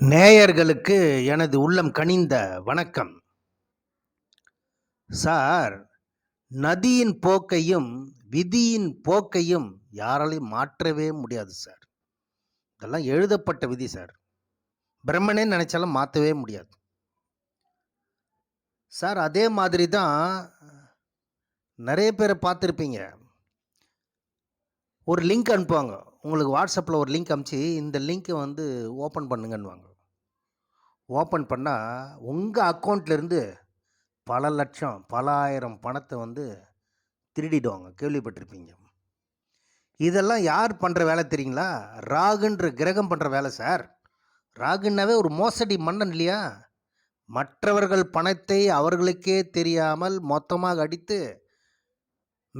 நேயர்களுக்கு எனது உள்ளம் கனிந்த வணக்கம். சார் நதியின் போக்கையும் விதியின் போக்கையும் யாராலையும் மாற்றவே முடியாது சார். இதெல்லாம் எழுதப்பட்ட விதி சார். பிரம்மனே நினைச்சாலும் மாற்றவே முடியாது. சார் அதே மாதிரி தான் நிறைய பேரை பார்த்துருப்பீங்க. ஒரு லிங்க் அனுப்புவாங்க. உங்களுக்கு வாட்ஸ்அப்பில் ஒரு லிங்க் அமுச்சு இந்த லிங்க்கை வந்து ஓப்பன் பண்ணுங்கன்னுவாங்க. ஓப்பன் பண்ணால் உங்கள் அக்கௌண்ட்லேருந்து பல லட்சம் பல ஆயிரம் பணத்தை வந்து திருடிடுவாங்க. கேள்விப்பட்டிருப்பீங்க. இதெல்லாம் யார் பண்ணுற வேலை தெரியுங்களா? ராகுன்ற கிரகம் பண்ணுற வேலை சார் ராகுன்னாவே ஒரு மோசடி மன்னன் இல்லையா? மற்றவர்கள் பணத்தை அவர்களுக்கே தெரியாமல் மொத்தமாக அடித்து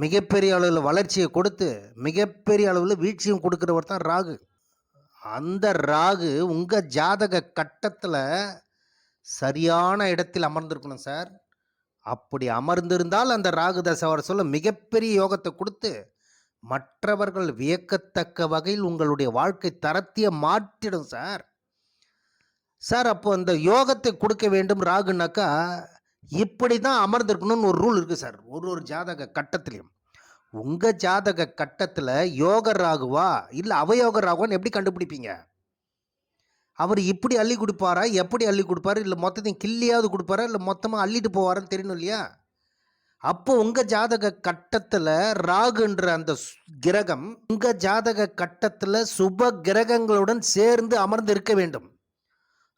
மிகப்பெரிய அளவில் வளர்ச்சியை கொடுத்து மிகப்பெரிய அளவில் வீழ்ச்சியும் கொடுக்குறவர் தான் ராகு. அந்த ராகு உங்கள் ஜாதக கட்டத்தில் சரியான இடத்தில் அமர்ந்திருக்கணும் சார். அப்படி அமர்ந்திருந்தால் அந்த ராகு தசை சொல்ல மிகப்பெரிய யோகத்தை கொடுத்து மற்றவர்கள் வியக்கத்தக்க வகையில் உங்களுடைய வாழ்க்கை தரத்தையே மாற்றிடும் சார். சார் அப்போ அந்த யோகத்தை கொடுக்க வேண்டும் ராகுனாக்கா இப்படி தான் அமர்ந்திருக்கணும்னு ஒரு ரூல் இருக்குது சார். ஒரு ஒரு ஜாதக கட்டத்துலேயும். உங்கள் ஜாதக கட்டத்தில் யோக ராகுவா? இல்லை அவயோக ராகுவான்னு எப்படி கண்டுபிடிப்பீங்க? அவர் இப்படி அள்ளி கொடுப்பாரா? எப்படி அள்ளி கொடுப்பாரு? இல்லை மொத்தத்தையும் கிள்ளியாவது கொடுப்பாரா? இல்லை மொத்தமாக அள்ளிட்டு போவாரான்னு தெரியணும் இல்லையா? அப்போ உங்கள் ஜாதக கட்டத்தில் ராகுன்ற அந்த கிரகம் உங்கள் ஜாதக கட்டத்தில் சுப கிரகங்களுடன் சேர்ந்து அமர்ந்து இருக்க வேண்டும்.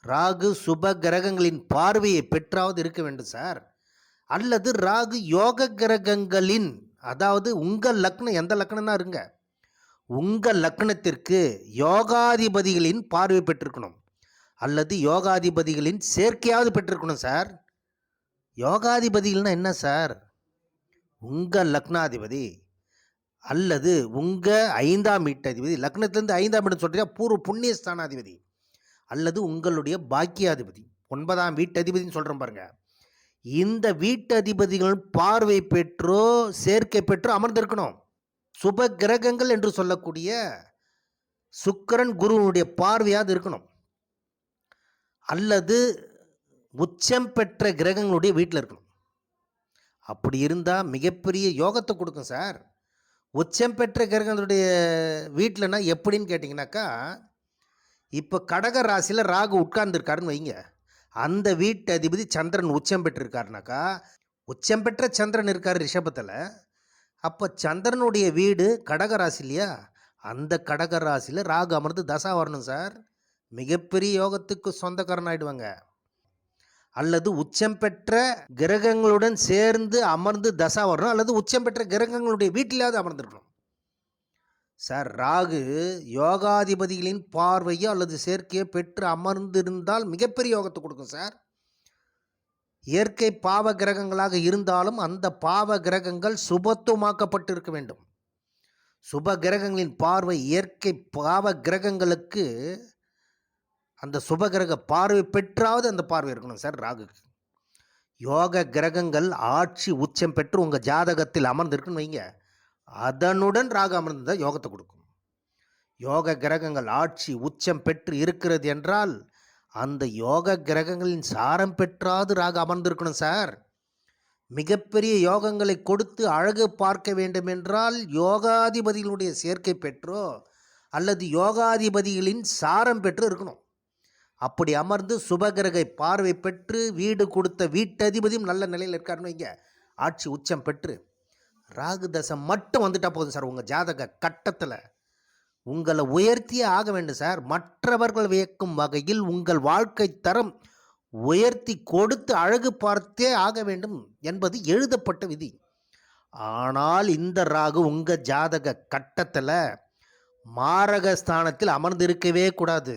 ராகு சுப கிரகங்களின் பார்வையை பெற்றாவது இருக்க வேண்டும் சார் அல்லது ராகு யோக கிரகங்களின் அதாவது உங்கள் லக்னம் எந்த லக்னம்னா இருங்க. உங்கள் லக்னத்திற்கு யோகாதிபதிகளின் பார்வை பெற்றிருக்கணும். அல்லது யோகாதிபதிகளின் சேர்க்கையாவது பெற்றிருக்கணும் சார் யோகாதிபதிகள்னா என்ன சார் உங்கள் லக்னாதிபதி அல்லது உங்கள் ஐந்தாம் வீட்டதிபதி. லக்னத்திலேருந்து ஐந்தாம் வீடுன்னு சொல்கிறீங்க பூர்வ புண்ணிய ஸ்தானாதிபதி அல்லது உங்களுடைய பாக்கியாதிபதி. ஒன்பதாம் வீட்டதிபதினு சொல்கிறோம் பாருங்க. இந்த வீட்டதிபதிகள் பார்வை பெற்றோ சேர்க்கை பெற்றோ அமர்ந்திருக்கணும். சுப கிரகங்கள் என்று சொல்லக்கூடிய சுக்கிரன் குருவனுடைய பார்வையாவது இருக்கணும். அல்லது உச்சம் பெற்ற கிரகங்களுடைய வீட்டில் இருக்கணும். அப்படி இருந்தால் மிகப்பெரிய யோகத்தை கொடுக்கும் சார். உச்சம் பெற்ற கிரகங்களுடைய வீட்டிலனா எப்படின்னு கேட்டிங்கனாக்கா இப்போ கடக ராசியில் ராகு உட்கார்ந்துருக்காருன்னு வைங்க. அந்த வீட்டு அதிபதி சந்திரன் உச்சம் பெற்றிருக்காருனாக்கா உச்சம் பெற்ற சந்திரன் இருக்கார் ரிஷபத்தில். அப்போ சந்திரனுடைய வீடு கடக ராசி இல்லையா? அந்த கடக ராசியில் ராகு அமர்ந்து தசா வரணும் சார். மிகப்பெரிய யோகத்துக்கு சொந்தக்காரன் ஆயிடுவாங்க. அல்லது உச்சம் பெற்ற கிரகங்களுடன் சேர்ந்து அமர்ந்து தசா வரணும் அல்லது உச்சம் பெற்ற கிரகங்களுடைய வீட்டிலாவது அமர்ந்திருக்கணும். சார் ராகு யோகாதிபதிகளின் பார்வையோ அல்லது சேர்க்கையோ பெற்று அமர்ந்திருந்தால் மிகப்பெரிய யோகத்தை கொடுக்கும் சார். இயற்கை பாவ கிரகங்களாக இருந்தாலும் அந்த பாவ கிரகங்கள் சுபத்துவமாக்கப்பட்டு இருக்க வேண்டும். சுப கிரகங்களின் பார்வை இயற்கை பாவ கிரகங்களுக்கு அந்த சுப கிரக பார்வை பெற்றாவது அந்த பார்வை இருக்கணும் சார் ராகுக்கு. யோக கிரகங்கள் ஆட்சி உச்சம் பெற்று உங்கள் ஜாதகத்தில் அமர்ந்திருக்குன்னு வைங்க. அதனுடன் ராகு தான் யோகத்தை கொடுக்கும். யோக கிரகங்கள் ஆட்சி உச்சம் பெற்று இருக்கிறது என்றால் அந்த யோக கிரகங்களின் சாரம் பெற்றாது ராகு அமர்ந்திருக்கணும் சார். மிகப்பெரிய யோகங்களை கொடுத்து அழகு பார்க்க வேண்டும் என்றால் யோகாதிபதிகளுடைய சேர்க்கை பெற்றோ அல்லது யோகாதிபதிகளின் சாரம் பெற்று இருக்கணும். அப்படி அமர்ந்து சுபகிரகை பார்வை பெற்று வீடு கொடுத்த வீட்டதிபதியும் நல்ல நிலையில் இருக்காருன்னு வைங்க. ஆட்சி உச்சம் பெற்று. ராகு தசை மட்டும் வந்துட்டா போதும் சார். உங்கள் ஜாதக கட்டத்தில். உங்களை உயர்த்தியே ஆக வேண்டும் சார். மற்றவர்கள் வியக்கும் வகையில் உங்கள் வாழ்க்கை தரம் உயர்த்தி கொடுத்து அழகு பார்த்தே ஆக வேண்டும் என்பது எழுதப்பட்ட விதி. ஆனால் இந்த ராகு உங்கள் ஜாதக கட்டத்தில் மாரக ஸ்தானத்தில் அமர்ந்திருக்கவே கூடாது.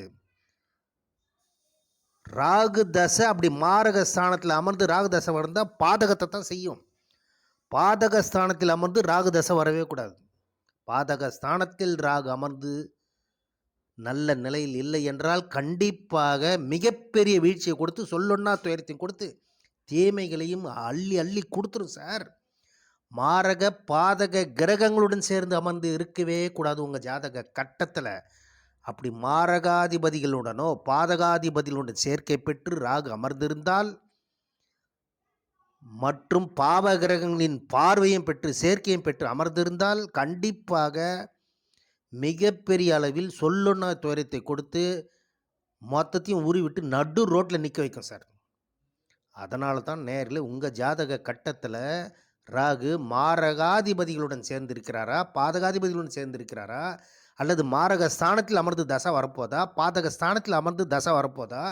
ராகு தசை அப்படி மாரக ஸ்தானத்தில் அமர்ந்து ராகு தசை வந்தால் பாதகத்தை தான் செய்யும். பாதக ஸ்தானத்தில் அமர்ந்து ராகு தசை வரவே கூடாது. பாதக ஸ்தானத்தில் ராகு அமர்ந்து நல்ல நிலையில் இல்லை என்றால் கண்டிப்பாக மிகப்பெரிய வீழ்ச்சியை கொடுத்து சொல்லொன்னா துயரத்தையும் கொடுத்து தீமைகளையும் அள்ளி அள்ளி கொடுத்துரும் சார். மாரக பாதக கிரகங்களுடன் சேர்ந்து அமர்ந்து இருக்கவே கூடாது உங்கள் ஜாதக கட்டத்தில். அப்படி மாரகாதிபதிகளுடனோ பாதகாதிபதிகளுடன் சேர்க்கை பெற்று ராகு அமர்ந்திருந்தால் மற்றும் பாவ கிரகங்களின் பார்வையும் பெற்று சேர்க்கையும் பெற்று அமர்ந்திருந்தால் கண்டிப்பாக மிகப்பெரிய அளவில் சொல்லுண்ண துயரத்தை கொடுத்து மொத்தத்தையும் உருவி விட்டு நடு ரோட்டில் நிற்க வைக்கும் சார். அதனால தான் நேரில் உங்கள் ஜாதக கட்டத்தில் ராகு மாரகாதிபதிகளுடன் சேர்ந்திருக்கிறாரா பாதகாதிபதிகளுடன் சேர்ந்திருக்கிறாரா அல்லது மாரக ஸ்தானத்தில் அமர்ந்து தசை வரப்போதா பாதக ஸ்தானத்தில் அமர்ந்து தசை வரப்போதா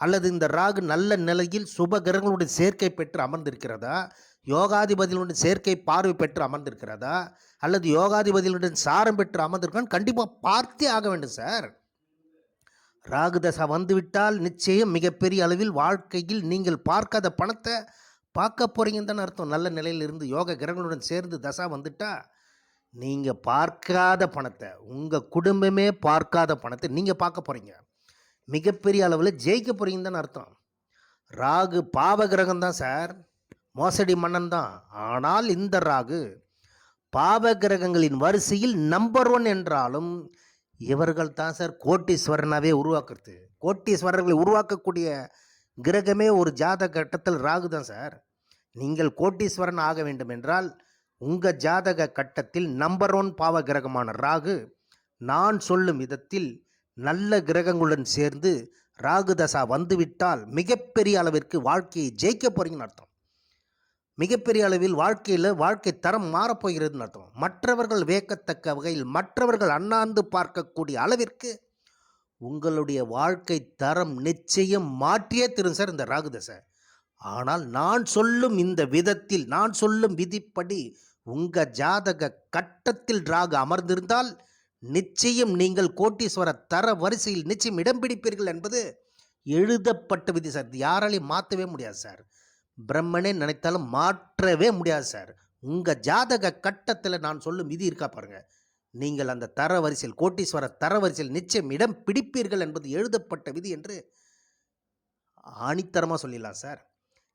அல்லது இந்த ராகு நல்ல நிலையில் சுப கிரகங்களுடன் சேர்க்கை பெற்று அமர்ந்திருக்கிறதா? யோகாதிபதிகளுடன் சேர்க்கை பார்வை பெற்று அமர்ந்திருக்கிறதா? அல்லது யோகாதிபதிகளுடன் சாரம் பெற்று அமர்ந்திருக்கான்னு கண்டிப்பாக பார்த்தே ஆக வேண்டும் சார். ராகு தசை வந்துவிட்டால் நிச்சயம் மிகப்பெரிய அளவில் வாழ்க்கையில் நீங்கள் பார்க்காத பணத்தை பார்க்க போகிறீங்கன்னு தானே அர்த்தம். நல்ல நிலையில் இருந்து யோக கிரகங்களுடன் சேர்ந்து தசா வந்துட்டா நீங்கள் பார்க்காத பணத்தை உங்கள் குடும்பமே பார்க்காத பணத்தை நீங்கள் பார்க்க போகிறீங்க மிகப்பெரிய அளவில் ஜெயிக்க போகிறீங்கன்னு தான் அர்த்தம். ராகு பாவ கிரகம் தான் சார். மோசடி மன்னன் தான். ஆனால் இந்த ராகு பாவ கிரகங்களின் வரிசையில் நம்பர் ஒன் என்றாலும் இவர்கள் தான் சார் கோட்டீஸ்வரனாகவே உருவாக்குறது. கோட்டீஸ்வரர்களை உருவாக்கக்கூடிய கிரகமே ஒரு ஜாதக கட்டத்தில் ராகு தான் சார். நீங்கள் கோட்டீஸ்வரன் ஆக வேண்டும் என்றால் உங்கள் ஜாதக கட்டத்தில் நம்பர் ஒன் பாவ கிரகமான ராகு நான் சொல்லும் விதத்தில் நல்ல கிரகங்களுடன் சேர்ந்து ராகு தசா வந்துவிட்டால் மிகப்பெரிய அளவிற்கு வாழ்க்கையை ஜெயிக்க போறீங்கன்னு அர்த்தம். மிகப்பெரிய அளவில் வாழ்க்கையில் வாழ்க்கை தரம் மாறப்போகிறதுன்னு அர்த்தம். மற்றவர்கள் வேக்கத்தக்க வகையில் மற்றவர்கள் அண்ணாந்து பார்க்கக்கூடிய அளவிற்கு உங்களுடைய வாழ்க்கை தரம் நிச்சயம் மாற்றியே தரும் சார் இந்த ராகு தசை. ஆனால் நான் சொல்லும் இந்த விதத்தில் நான் சொல்லும் விதிப்படி உங்கள் ஜாதக கட்டத்தில் ராகு அமர்ந்திருந்தால் நிச்சயம் நீங்கள் கோட்டீஸ்வர தர வரிசையில் நிச்சயம் இடம் பிடிப்பீர்கள் என்பது எழுதப்பட்ட விதி சார். யாராலையும் மாற்றவே முடியாது சார். பிரம்மனே நினைத்தாலும் மாற்றவே முடியாது சார். உங்கள் ஜாதக கட்டத்தில் நான் சொல்லும் விதி இருக்கா பாருங்கள் நீங்கள் அந்த தர வரிசையில் கோட்டீஸ்வர தர வரிசையில் நிச்சயம் இடம் பிடிப்பீர்கள் என்பது எழுதப்பட்ட விதி என்று ஆணித்தரமாக சொல்லிடலாம் சார்.